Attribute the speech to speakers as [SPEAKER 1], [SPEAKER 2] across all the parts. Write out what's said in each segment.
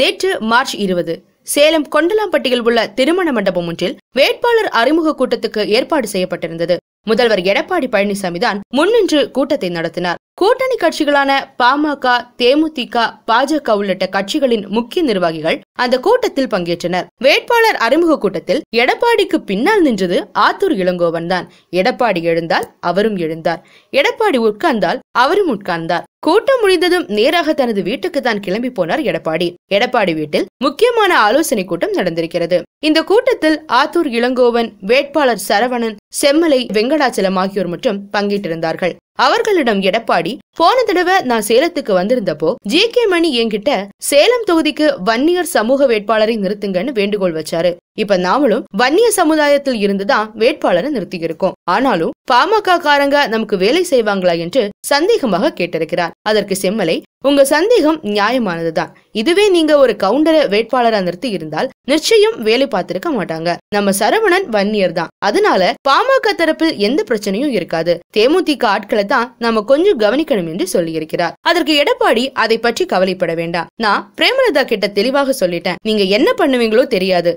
[SPEAKER 1] நேற்று மார்ச் இருபது சேலம் கொண்டலாம்பட்டியில் உள்ள திருமண மண்டபம் ஒன்றில் வேட்பாளர் அறிமுக கூட்டத்துக்கு ஏற்பாடு செய்யப்பட்டிருந்தது. முதல்வர் எடப்பாடி பழனிசாமி தான் முன்னின்று கூட்டத்தை நடத்தினார். கூட்டணி கட்சிகளான பாமக தேமுதிக பாஜக உள்ளிட்ட கட்சிகளின் முக்கிய நிர்வாகிகள் அந்த கூட்டத்தில் பங்கேற்றனர். வேட்பாளர் அறிமுக கூட்டத்தில் எடப்பாடிக்கு பின்னால் நின்றது ஆத்தூர் இளங்கோவன் தான். எடப்பாடி எழுந்தால் அவரும் எழுந்தார். எடப்பாடி உட்கார்ந்தால் அவரும் உட்கார்ந்தார். கூட்டம் முடிந்ததும் நேராக தனது வீட்டுக்கு தான் கிளம்பி போனார் எடப்பாடி. எடப்பாடி வீட்டில் முக்கியமான ஆலோசனை கூட்டம் நடந்திருக்கிறது. இந்த கூட்டத்தில் ஆத்தூர் இளங்கோவன் வேட்பாளர் சரவணன் செம்மலை வெங்கடாச்சலம் ஆகியோர் மற்றும் பங்கேற்றிருந்தார்கள். அவர்களிடம் எடப்பாடி போன தடவை நான் சேலத்துக்கு வந்திருந்தப்போ ஜி கே மணி என்கிட்ட சேலம் தொகுதிக்கு வன்னியர் சமூக வேட்பாளரை நிறுத்துங்கன்னு வேண்டுகோள் வச்சாரு. இப்ப நாமளும் வன்னிய சமுதாயத்தில் இருந்துதான் வேட்பாளரை நிறுத்தியிருக்கோம். ஆனாலும் பாமக காரங்க நமக்கு வேலை செய்வாங்களா என்று சந்தேகமாக கேட்டிருக்கிறார். அதற்கு செம்மலை உங்க சந்தேகம் நியாயமானதுதான். இதுவே நீங்க ஒரு கவுண்டரை வேட்பாளரா நிறுத்தி இருந்தால் நிச்சயம் வேலை பார்த்திருக்க மாட்டாங்க. நம்ம சரவணன் வன்னியர் தான். அதனால பாமக தரப்பில் எந்த பிரச்சனையும் இருக்காது. தேமுதிக ஆட்களை தான் நாம கொஞ்சம் கவனிக்கணும் என்று சொல்லியிருக்கிறார். அதற்கு எடப்பாடி அதை பற்றி கவலைப்பட வேண்டாம். நான் பிரேமலதா கிட்ட தெளிவாக சொல்லிட்டேன். நீங்க என்ன பண்ணுவீங்களோ தெரியாது.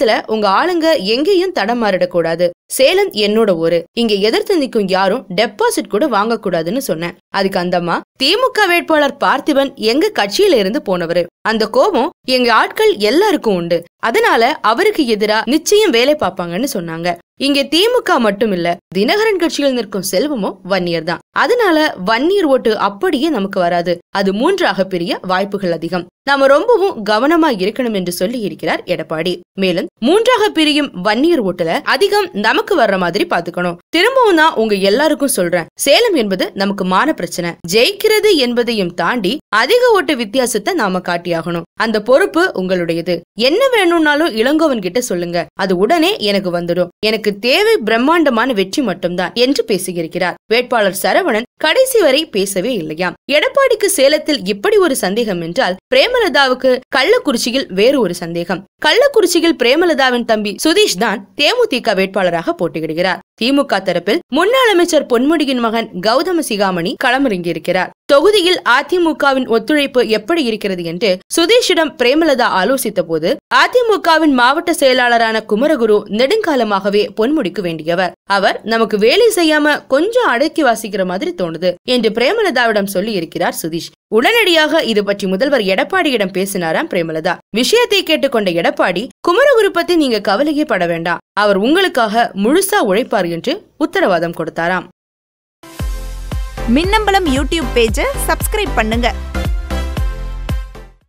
[SPEAKER 1] சேலத்துல உங்க ஆளுங்க எங்கேயும் தடமாறிடக்கூடாது சேலம் என்னோட ஊரு. இங்க எதிர்த்து நிற்கும் யாரும் டெபாசிட் கூட வாங்கக்கூடாதுன்னு சொன்னேன். அதுக்கு அந்தம்மா திமுக வேட்பாளர் பார்த்திபன் எங்க கட்சியில இருந்து போனவரு. அந்த கோபம் எங்க ஆட்கள் எல்லாருக்கும் உண்டு. அதனால அவருக்கு எதிரா நிச்சயம் வேலை பார்ப்பாங்கன்னு சொன்னாங்க. இங்க திமுக மட்டும் இல்ல தினகரன் கட்சியில் நிற்கும் செல்வமும் வன்னியர் தான். அதனால வன்னியர் ஓட்டு அப்படியே நமக்கு வராது. அது மூன்றாக பிரிய வாய்ப்புகள் அதிகம். நாம ரொம்பவும் கவனமா இருக்கணும் என்று சொல்லி இருக்கிறார் எடப்பாடி. மேலும் மூன்றாக பிரியும் வன்னியர் ஓட்டுல அதிகம் நமக்கு வர்ற மாதிரி பாத்துக்கணும் திரும்பவும் நான் உங்க எல்லாருக்கும் சொல்றேன். சேலம் என்பது நமக்கு மான பிரச்சனை. ஜெயிக்கிறது என்பதையும் தாண்டி அதிக ஓட்டு வித்தியாசத்தை நாம காட்டியாகணும். அந்த பொறுப்பு உங்களுடையது. என்ன வேணும்னாலும் இளங்கோவன் கிட்ட சொல்லுங்க. அது உடனே எனக்கு வந்துடும். எனக்கு தேவை பிரம்மாண்டமான வெற்றி மட்டும்தான் என்று பேசியிருக்கிறார். வேட்பாளர் சரவணன் கடைசி வரை பேசவே இல்லையாம். எடப்பாடிக்கு சேலத்தில் இப்படி ஒரு சந்தேகம் என்றால் பிரேமலதாவுக்கு கள்ளக்குறிச்சியில் வேறு ஒரு சந்தேகம். கள்ளக்குறிச்சியில் பிரேமலதாவின் தம்பி சுதீஷ் தான் தேமுதிக வேட்பாளராக போட்டியிடுகிறார். திமுக தரப்பில் முன்னாள் அமைச்சர் பொன்முடியின் மகன் கௌதம சிகாமணி களமிறங்கியிருக்கிறார். தொகுதியில் அதிமுகவின் ஒத்துழைப்பு எப்படி இருக்கிறது என்று சுதீஷிடம் பிரேமலதா ஆலோசித்த போது அதிமுகவின் மாவட்ட செயலாளரான குமரகுரு நெடுங்காலமாகவே பொன்முடிக்கு வேண்டியவர். அவர் நமக்கு வேலை செய்யாம கொஞ்சம் அடக்கி வாசிக்கிற மாதிரி தோணுது என்று பிரேமலதாவிடம் சொல்லி இருக்கிறார் சுதீஷ். உடனடியாக இது பற்றி முதல்வர் எடப்பாடியிடம் பேசினாராம் பிரேமலதா. விஷயத்தை கேட்டுக்கொண்ட எடப்பாடி குமரகுரு பத்தி நீங்க கவலையே பட வேண்டாம். அவர் உங்களுக்காக முழுசா உழைப்பார் என்று உத்தரவாதம் கொடுத்தாராம்.
[SPEAKER 2] மின்னம்பலம் யூடியூப் பேஜை சப்ஸ்கிரைப் பண்ணுங்க.